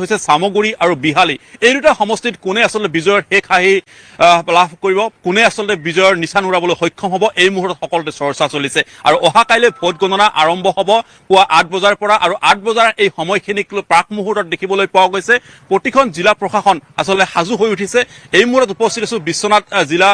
হৈছে চামগুৰি আৰু বিহালী। এই দুটা সমষ্টিত কোনে আচলতে বিজয়ৰ শেষ হাঁহি লাভ কৰিব কোনে আচলতে বিজয়ৰ নিচান উৰাবলৈ সক্ষম হ'ব এই মুহূৰ্তত সকলোতে চৰ্চা চলিছে। আৰু অহা কাইলৈ ভোট গণনা আৰম্ভ হ'ব পুৱা আঠ বজাৰ পৰা আৰু আঠ বজাৰ এই সময়খিনিক প্ৰাক মুহূৰ্তত দেখিবলৈ পোৱা গৈছে। প্ৰতিখন জিলা প্ৰশাসন আচলতে সাজু হৈ উঠিছে। এই মুহূৰ্তত উপস্থিত আছো বিশ্বনাথ জিলা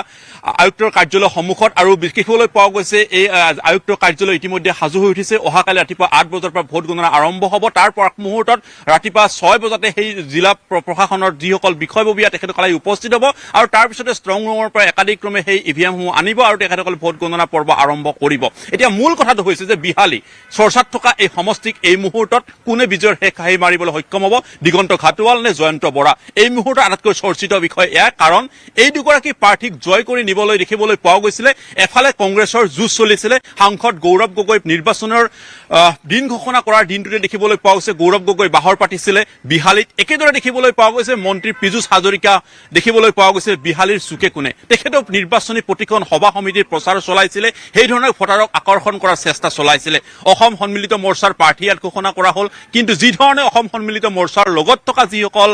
আয়ুক্তৰ কাৰ্যালয়ৰ সন্মুখত আৰু দেখিবলৈ পোৱা গৈছে এই আয়ুক্তৰ কাৰ্যালয় ইতিমধ্যে সাজু হৈ উঠিছে। অহাকালি ৰাতিপুৱা আঠ বজাৰ পৰা ভোট গণনা আৰম্ভ হ'ব। তাৰ প্ৰাক মুহূৰ্তত ৰাতিপুৱা ছয় বজাতে সেই জিলা প্ৰ- প্ৰশাসনৰ যিসকল বিষয়ববীয়া, তেখেতসকলে উপস্থিত হ'ব আৰু তাৰপিছতে ষ্ট্ৰং ৰুমৰ পৰা একাধিক্ৰমে সেই ইভিএমসমূহ আনিব আৰু তেখেতসকলে ভোট গণনা পৰ্ব আৰম্ভ কৰিব। এতিয়া মূল কথাটো হৈছে যে বিহালী, চৰ্চাত থকা এই সমষ্টিক এই মুহূৰ্তত কোনে বিজয়ৰ শেষ হাঁহি মাৰিবলৈ সক্ষম হ'ব? দিগন্ত ঘাটোৱাল নে জয়ন্ত বৰা? এই মুহূৰ্তত আটাইতকৈ চৰ্চিত বিষয় এয়া, কাৰণ এই দুগৰাকী প্ৰাৰ্থীক জয় কৰি নিবলৈ দেখিবলৈ পোৱা গৈছিলে। এফালে কংগ্ৰেছৰ যুঁজ চলিছিলে। সাংসদ গৌৰৱ গগৈ নিৰ্বাচনৰ দিন ঘোষণা কৰাৰ দিনটোতে দেখিবলৈ পোৱা গৈছে। গৌৰৱ গগৈ বাহৰ পাতিছিলে। বিহালীত। একেদৰে দেখিবলৈ পোৱা গৈছে মন্ত্ৰী পীযুষ হাজৰিকা, দেখিবলৈ পোৱা গৈছে বিহালীৰ চুকে কোণে। তেখেতেও নিৰ্বাচনী প্ৰতিখন সভা সমিতিৰ প্ৰচাৰ সেই ধৰণে ভোটাৰক আকৰ্ষণ কৰাৰ চেষ্টা চলাইছিলে। অসম সন্মিলিত মৰ্চাৰ প্ৰাৰ্থী ইয়াত ঘোষণা কৰা হ'ল, কিন্তু যি ধৰণে অসম সন্মিলিত লগত থকা যিসকল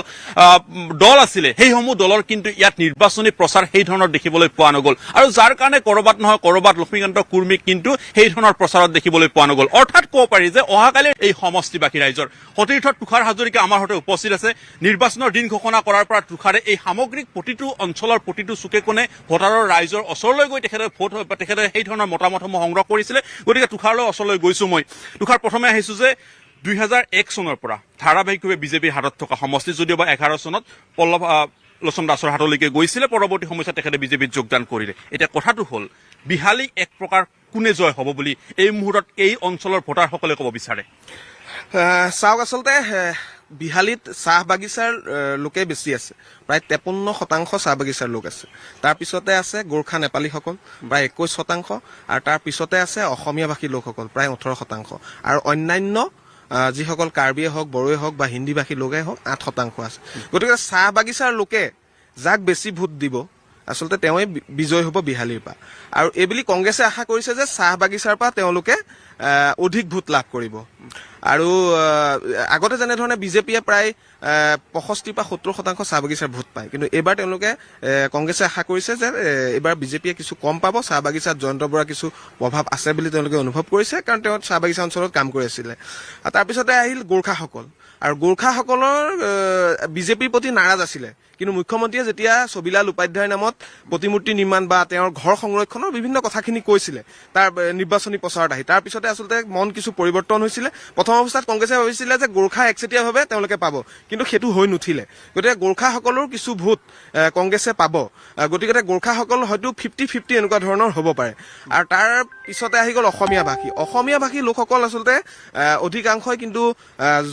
দল আছিলে, সেইসমূহ দলৰ কিন্তু ইয়াত নিৰ্বাচনী প্ৰচাৰ সেই ধৰণৰ দেখিবলৈ পোৱা নগ'ল। আৰু যাৰ কাৰণে কৰবাত নহয়, কৰবাত লক্ষ্মীকান্ত কুৰ্মীক কিন্তু সেই ধৰণৰ প্ৰচাৰত দেখিবলৈ পোৱা নগ'ল। অৰ্থাৎ ক'ব পাৰি যে অহাকালিৰ এই সমষ্টিবাসী ৰাইজৰ সতীৰ্থ তুষাৰ হাজৰিকা আমাৰ সৈতে উপস্থিত আছে। নিৰ্বাচনৰ দিন ঘোষণা কৰাৰ পৰা তুষাৰে এই সামগ্ৰিক প্ৰতিটো অঞ্চলৰ প্ৰতিটো চুকে কোণে ভোটাৰৰ ৰাইজৰ ওচৰলৈ গৈ তেখেতে ভোট তেখেতে সেই ধৰণৰ মতামতসমূহ সংগ্ৰহ কৰিছিলে। গতিকে তুষাৰলৈ ওচৰলৈ গৈছো মই। তুষাৰ প্ৰথমে আহিছো যে দুহেজাৰ এক চনৰ পৰা ধাৰাবাহিকভাৱে বিজেপিৰ হাতত থকা সমষ্টি যদিও বা এঘাৰ চনত পল্লৱ লোচন দাসৰ হাতলৈকে গৈছিলে, পৰৱৰ্তী সময়ছোৱাত তেখেতে বিজেপিত যোগদান কৰিলে। এতিয়া কথাটো হ'ল, বিহালী এক প্ৰকাৰ কোনে জয় হ'ব বুলি এই মুহূৰ্তত এই অঞ্চলৰ ভোটাৰসকলে ক'ব বিচাৰে? চাওক আচলতে বিহালীত চাহ বাগিচাৰ লোকে বেছি আছে। প্ৰায় তেপন্ন শতাংশ চাহ বাগিচাৰ লোক আছে। তাৰপিছতে আছে গোৰ্খা নেপালীসকল প্ৰায় একৈশ শতাংশ। আৰু তাৰ পিছতে আছে অসমীয়া ভাষী লোকসকল প্ৰায় ওঠৰ শতাংশ। আৰু অন্যান্য যিসকল কাৰ্বিয়ে হওক বড়োৱে হওক বা হিন্দী ভাষী লোকেই হওক আঠ শতাংশ আছে। গতিকে চাহ বাগিচাৰ লোকে যাক বেছি ভোট দিব আচলতে তেওঁৱে বি- বিজয় হ'ব বিহালীৰ পৰা। আৰু এইবুলি কংগ্ৰেছে আশা কৰিছে যে চাহ বাগিচাৰ পৰা তেওঁলোকে অধিক ভোট লাভ কৰিব। আৰু আগতে যেনেধৰণে বিজেপিয়ে প্ৰায় পঁয়ষষ্ঠি পৰা সত্তৰ শতাংশ চাহ বাগিচাৰ ভোট পায়। কিন্তু এইবাৰ তেওঁলোকে কংগ্ৰেছে আশা কৰিছে যে এইবাৰ বিজেপিয়ে কিছু কম পাব চাহ বাগিচাত জয়ন্ত বৰা কিছু প্ৰভাৱ আছে বুলি তেওঁলোকে অনুভৱ কৰিছে কাৰণ তেওঁ চাহ বাগিচা অঞ্চলত কাম কৰি আছিলে। তাৰপিছতে আহিল গোৰ্খাসকল। আৰু গোৰ্খাসকলৰ বিজেপিৰ প্ৰতি নাৰাজ আছিলে। কিন্তু মুখ্যমন্ত্ৰীয়ে যেতিয়া ছবিলাল উপাধ্যায়ৰ নামত প্ৰতিমূৰ্তি নিৰ্মাণ বা তেওঁৰ ঘৰ সংৰক্ষণৰ বিভিন্ন কথাখিনি কৈছিলে তাৰ নিৰ্বাচনী প্ৰচাৰত আহি। তাৰ পিছতে আচলতে মন কিছু পৰিৱৰ্তন হৈছিলে। প্ৰথম অৱস্থাত কংগ্ৰেছে ভাবিছিলে যে গোৰ্খা একচেটিয়াভাৱে তেওঁলোকে পাব। কিন্তু সেইটো হৈ নুঠিলে। গতিকে গোৰ্খাসকলৰ কিছু ভোট কংগ্ৰেছে পাব। গতিকে গোৰ্খাসকল হয়তো ফিফটি ফিফটি এনেকুৱা ধৰণৰ হ'ব পাৰে। আৰু তাৰ পিছতে আহি গ'ল অসমীয়া ভাষী। ভাষী লোকসকল আচলতে অধিকাংশই কিন্তু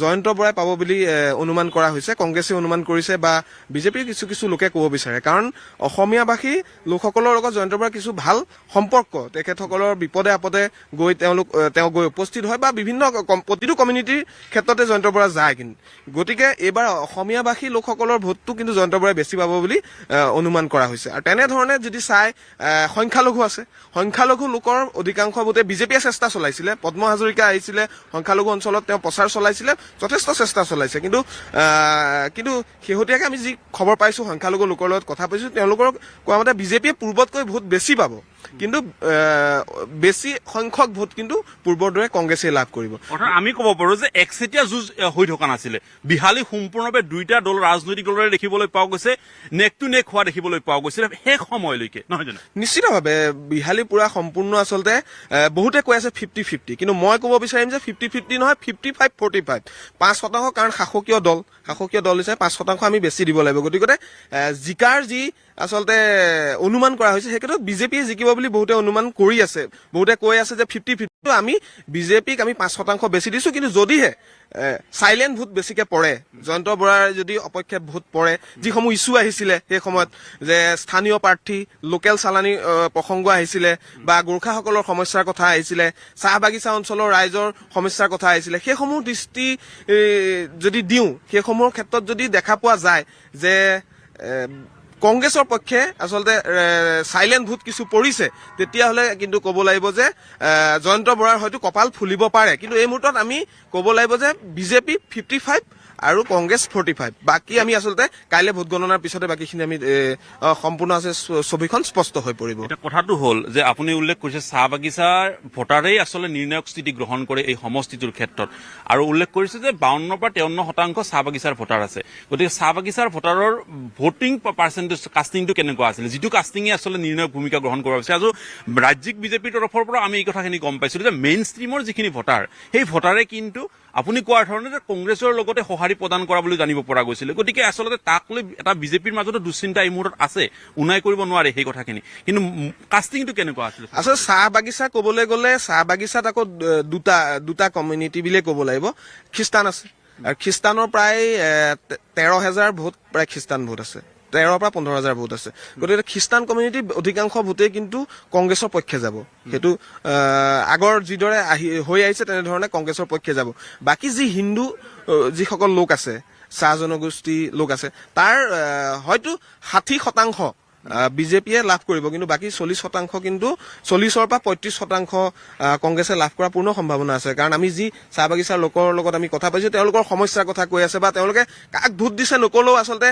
জয়ন্ত বৰাই পাব বুলি অনুমান কৰা হৈছে, কংগ্ৰেছে অনুমান কৰিছে বা বিজেপিৰ কিছু কিছু লোকে ক'ব বিচাৰে। কাৰণ অসমীয়া ভাষী লোকসকলৰ লগত জয়ন্ত বৰাৰ কিছু ভালো সম্পৰ্ক, তেখেতসকলৰ বিপদে আপদে গৈ তেওঁলোক তেওঁ গৈ উপস্থিত হয় বা বিভিন্ন প্ৰতিটো কমিউনিটিৰ ক্ষেত্ৰতে জয়ন্ত বৰা যায় কিন্তু। গতিকে এইবাৰ অসমীয়া ভাষী লোকসকলৰ ভোটটো কিন্তু জয়ন্ত বৰাই বেছি পাব বুলি অনুমান কৰা হৈছে। আৰু তেনেধৰণে যদি চাই সংখ্যালঘু আছে। সংখ্যালঘু লোকৰ অধিকাংশ ভোটে বিজেপিয়ে চেষ্টা চলাইছিলে, পদ্ম হাজৰিকা আহিছিলে, সংখ্যালঘু অঞ্চলত তেওঁ প্ৰচাৰ চলাইছিলে, যথেষ্ট চেষ্টা চলাইছে। কিন্তু কিন্তু শেহতীয়াকৈ আমি যি খবৰ পাইছোঁ, সংখ্যালঘু লোকৰ লগত কথা পাইছোঁ তেওঁলোকৰ কোৱা মতে বিজেপিয়ে পূৰ্বতকৈ ভোট বেছি পাব। কিন্তু বেছি সংখ্যক ভোট কিন্তু পূৰ্বৰ দৰে কংগ্ৰেছে লাভ কৰিব। অৰ্থাৎ আমি ক'ব পাৰো যে একচেটীয়া যুঁজ হৈ থকা নাছিলে। বিহালী সম্পূৰ্ণভাৱে দুইটা দল ৰাজনৈতিক দলৰে দেখিবলৈ পোৱা গৈছে নেক টু নেক হোৱা দেখিবলৈ পোৱা গৈছিলে শেষ সময়লৈকে নহয় জানো? নিশ্চিতভাৱে বিহালী পুৰা সম্পূৰ্ণ আচলতে বহুতে কৈ আছে ফিফটি ফিফটি কিন্তু মই ক'ব বিচাৰিম যে ফিফটি ফিফটি নহয় ফিফটি ফাইভ ফৰ্টি ফাইভ পাঁচ শতাংশ কাৰণ শাসকীয় দল শাসকীয় দল হিচাপে পাঁচ শতাংশ আমি বেছি দিব লাগিব। গতিকে জিকাৰ যি আচলতে অনুমান কৰা হৈছে সেই ক্ষেত্ৰত বিজেপিয়ে জিকিব বুলি বহুতে অনুমান কৰি আছে। বহুতে কৈ আছে যে ফিফটি ফিফটি আমি বিজেপিক আমি পাঁচ শতাংশ বেছি দিছো, কিন্তু যদিহে চাইলেণ্ট ভোট বেছিকে পৰে, জয়ন্ত বৰাৰ যদি অপক্ষে ভোট পৰে, যিসমূহ ইছ্যু আহিছিলে সেই সময়ত, যে স্থানীয় প্ৰাৰ্থী, লোকেল চালানী প্ৰসংগ আহিছিলে, বা গোৰ্খাসকলৰ সমস্যাৰ কথা আহিছিলে, চাহ বাগিচা অঞ্চলৰ ৰাইজৰ সমস্যাৰ কথা আহিছিলে, সেইসমূহ দৃষ্টি যদি দিওঁ, সেইসমূহৰ ক্ষেত্ৰত যদি দেখা পোৱা যায় যে কংগ্ৰেছৰ পক্ষে আচলতে চাইলেণ্ট ভোট কিছু পৰিছে, তেতিয়াহ'লে কিন্তু ক'ব লাগিব যে জয়ন্ত বৰাৰ হয়তো কপাল ফুলিব পাৰে। কিন্তু এই মুহূৰ্তত আমি ক'ব লাগিব যে, বিজেপি ফিফটি ফাইভ আৰু কংগ্ৰেছ ফৰ্টি ফাইভ বাকী আমি আচলতে কাইলৈ ভোট গণনাৰ পিছতে বাকীখিনি আমি সম্পূৰ্ণ আছে ছবিখন স্পষ্ট হৈ পৰিব। কথাটো হ'ল যে আপুনি উল্লেখ কৰিছে চাহ বাগিচাৰ ভোটাৰেই আচলতে নিৰ্ণায়ক স্থিতি গ্ৰহণ কৰে এই সমষ্টিটোৰ ক্ষেত্ৰত। আৰু উল্লেখ কৰিছে যে বাৱন্নৰ পৰা তেৱন্ন শতাংশ চাহ বাগিচাৰ ভোটাৰ আছে। গতিকে চাহ বাগিচাৰ ভোটাৰৰ ভোটিং পাৰ্চেণ্টেজ কাষ্টিংটো কেনেকুৱা আছিলে? যিটো কাষ্টিঙে আচলতে নিৰ্ণায়ক ভূমিকা গ্ৰহণ কৰা হৈছে আৰু ৰাজ্যিক বিজেপিৰ তৰফৰ পৰা আমি এই কথাখিনি গম পাইছিলো যে মেইন ষ্ট্ৰীমৰ যিখিনি ভোটাৰ, সেই ভোটাৰে কিন্তু আপুনি কোৱাৰ ধৰণে যে কংগ্ৰেছৰ লগতে সঁহাৰি প্ৰদান কৰা বুলি জানিব পৰা গৈছিলে। গতিকে আচলতে তাক লৈ এটা বিজেপিৰ মাজতো দুশ্চিন্তা এই মুহূৰ্তত আছে উনাই কৰিব নোৱাৰে সেই কথাখিনি। কিন্তু কাষ্টিংটো কেনেকুৱা আছিলে? আচলতে চাহ বাগিচা ক'বলৈ গ'লে, চাহ বাগিচাত আকৌ দুটা দুটা কমিউনিটি বুলিয়ে ক'ব লাগিব। খ্ৰীষ্টান আছে। আৰু খ্ৰীষ্টানৰ প্ৰায় তেৰ হেজাৰ ভোট, প্ৰায় খ্ৰীষ্টান ভোট আছে। তেৰৰ পৰা পোন্ধৰ হাজাৰ ভোট আছে। গতিকে খ্ৰীষ্টান কমিউনিটিৰ অধিকাংশ ভোটেই কিন্তু কংগ্ৰেছৰ পক্ষে যাব। সেইটো আগৰ যিদৰে আহি, হৈ আহিছে, তেনেধৰণে কংগ্ৰেছৰ পক্ষে যাব। বাকী যি হিন্দু যিসকল লোক আছে চাহ জনগোষ্ঠী লোক আছে তাৰ হয়তো ষাঠি শতাংশ বিজেপিয়ে লাভ কৰিব। কিন্তু বাকী চল্লিশ শতাংশ কিন্তু চল্লিছৰ পৰা পঁয়ত্ৰিশ শতাংশ কংগ্ৰেছে লাভ কৰাৰ পূৰ্ণ সম্ভাৱনা আছে। কাৰণ আমি যি চাহ বাগিচাৰ লোকৰ লগত আমি কথা পাইছো তেওঁলোকৰ সমস্যাৰ কথা কৈ আছে বা তেওঁলোকে কাক ভোট দিছে নকলেও আচলতে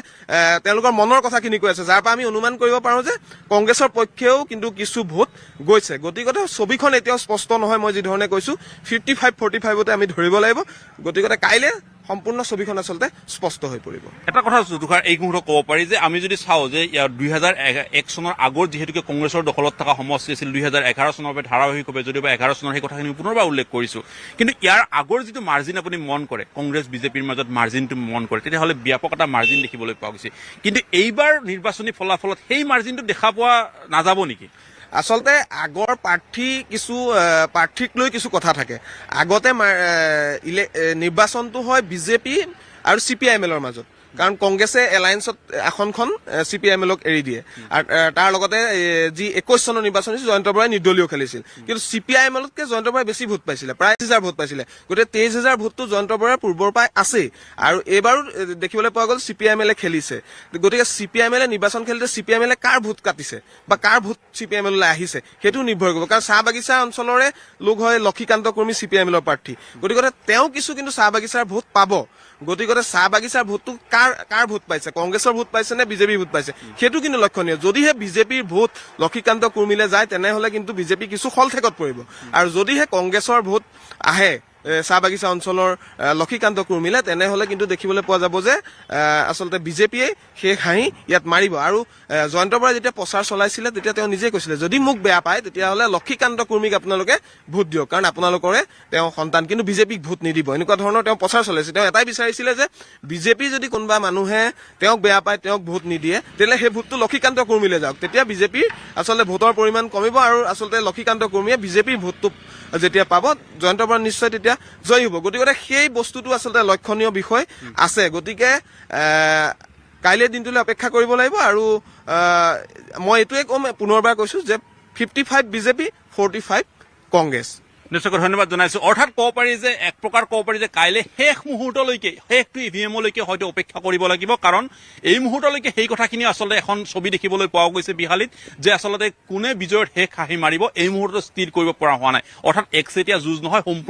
তেওঁলোকৰ মনৰ কথাখিনি কৈ আছে। যাৰ পৰা আমি অনুমান কৰিব পাৰো যে কংগ্ৰেছৰ পক্ষেও কিন্তু কিছু ভোট গৈছে। গতিকে ছবিখন এতিয়াও স্পষ্ট নহয়, মই যি ধৰণে কৈছো, ফিফটি ফাইভ, ফৰ্টি ফাইভতে আমি ধৰিব লাগিব। গতিকে কাইলৈ সম্পূৰ্ণ ছবিখন আচলতে স্পষ্ট হৈ পৰিব। এটা কথা দুখাৰ এই মুহূৰ্তত ক'ব পাৰি যে আমি যদি চাওঁ যে দুই হাজাৰ এক চনৰ আগৰ যিহেতুকে কংগ্ৰেছৰ দখলত থকা সমষ্টি আছিল দুই হাজাৰ এঘাৰ চনৰ বাবে ধাৰাবাহিকভাৱে যদিও বা এঘাৰ চনৰ সেই কথাখিনি পুনৰবাৰ উল্লেখ কৰিছো। কিন্তু ইয়াৰ আগৰ যিটো মাৰ্জিন আপুনি মন কৰে, কংগ্ৰেছ, বিজেপিৰ মাজত মাৰ্জিনটো মন কৰে, তেতিয়াহ'লে ব্যাপক এটা মাৰ্জিন দেখিবলৈ পোৱা গৈছে। কিন্তু এইবাৰ নিৰ্বাচনী ফলাফলত সেই মাৰ্জিনটো দেখা পোৱা নাযাব নেকি? আচলতে আগৰ প্ৰাৰ্থী কিছু প্ৰাৰ্থীক লৈ কিছু কথা থাকে। আগতে নিৰ্বাচনটো হয় বিজেপি আৰু চি পি আই এম এলৰ মাজত। কাৰণ কংগ্ৰেছে এলায়েন্সত আসনখন চি পি এম এলক এৰি দিয়ে। তাৰ লগতে যি একৈশ চনৰ নিৰ্বাচন হৈছিল, জয়ন্ত বৰাই নিৰ্দলীয় খেলিছিল। কিন্তু চি পি আই এলতকে জয়ন্ত বৰাই বেছি ভোট পাইছিলে, প্ৰায় হাজাৰ ভোট পাইছিলে। গতিকে তেইছ হাজাৰ ভোটটো জয়ন্ত বৰাৰ পূৰ্বৰ পৰাই আছেই। আৰু এইবাৰো দেখিবলৈ পোৱা গ'ল চি পি আই এলে খেলিছে। গতিকে চি পি আই এম এলে নিৰ্বাচন খেলিতে চি পি এম এলে কাৰ ভোট কাটিছে বা কাৰ ভোট চি পি এম এললৈ আহিছে, সেইটো নিৰ্ভৰ কৰিব। কাৰণ চাহ বাগিচা অঞ্চলৰে লোক হয় লক্ষীকান্ত কৰ্মী চি পি আই এম এলৰ প্ৰাৰ্থী। গতিকে তেওঁ কিছু কিন্তু চাহ বাগিচাৰ ভোট পাব। গতিকে চাহ বাগিচাৰ ভোটটো কাৰ কাৰ ভোট পাইছে? কংগ্ৰেছৰ ভোট পাইছে নে বিজেপিৰ ভোট পাইছে? সেইটো কিন্তু লক্ষণীয়। যদিহে বিজেপিৰ ভোট লক্ষীকান্ত কুৰ্মীলৈ যায়, তেনেহলে কিন্তু বিজেপি কিছু সলঠেকত পৰিব। আৰু যদিহে কংগ্ৰেছৰ ভোট আহে চাহ বাগিচা অঞ্চলৰ লক্ষীকান্ত কুৰ্মীলে, তেনেহলে কিন্তু দেখিবলৈ পোৱা যাব যে আচলতে বিজেপিয়ে সেই হাঁহি ইয়াত মাৰিব। আৰু জয়ন্ত বৰাই যেতিয়া প্ৰচাৰ চলাইছিলে, তেতিয়া তেওঁ নিজে কৈছিলে, যদি মোক বেয়া পায়, তেতিয়াহ'লে লক্ষীকান্ত কুৰ্মীক আপোনালোকে ভোট দিয়ক। কাৰণ আপোনালোকৰে তেওঁ সন্তান, কিন্তু বিজেপিক ভোট নিদিব। এনেকুৱা ধৰণৰ তেওঁ প্ৰচাৰ চলাইছে। তেওঁ এটাই বিচাৰিছিলে যে, বিজেপি যদি কোনোবা মানুহে তেওঁক বেয়া পায়, তেওঁক ভোট নিদিয়ে, তেতিয়াহ'লে সেই ভোটটো লক্ষীকান্ত কুৰ্মীলৈ যাওক। তেতিয়া বিজেপিৰ আচলতে ভোটৰ পৰিমাণ কমিব আৰু আচলতে লক্ষীকান্ত কুৰ্মীয়ে বিজেপিৰ ভোটটো যেতিয়া পাব জয়ন্ত বৰা নিশ্চয় তেতিয়া জয়ী হ'ব। গতিকে সেই বস্তুটো আচলতে লক্ষণীয় বিষয় আছে। গতিকে কাইলৈ দিনটোলৈ অপেক্ষা কৰিব লাগিব আৰু মই ক'ম, পুনৰবাৰ কৈছো যে fifty five BJP forty five Congress. নিশ্চয়কৈ ধন্যবাদ জনাইছো। অৰ্থাৎ ক'ব পাৰি যে, এক প্ৰকাৰ ক'ব পাৰি যে কাইলৈ শেষ মুহূৰ্তলৈকে, শেষটো ই ভি এমলৈকে হয়তো অপেক্ষা কৰিব লাগিব। কাৰণ এই মুহূৰ্তলৈকে সেই কথাখিনি আচলতে এখন ছবি দেখিবলৈ পোৱা গৈছে বিহালীত, যে আচলতে কোনে বিজয়ৰ শেষ হাঁহি মাৰিব, এই মুহূৰ্তত স্থিৰ কৰিব পৰা হোৱা নাই। অৰ্থাৎ একচেটীয়া যুঁজ নহয়, সম্পূৰ্ণ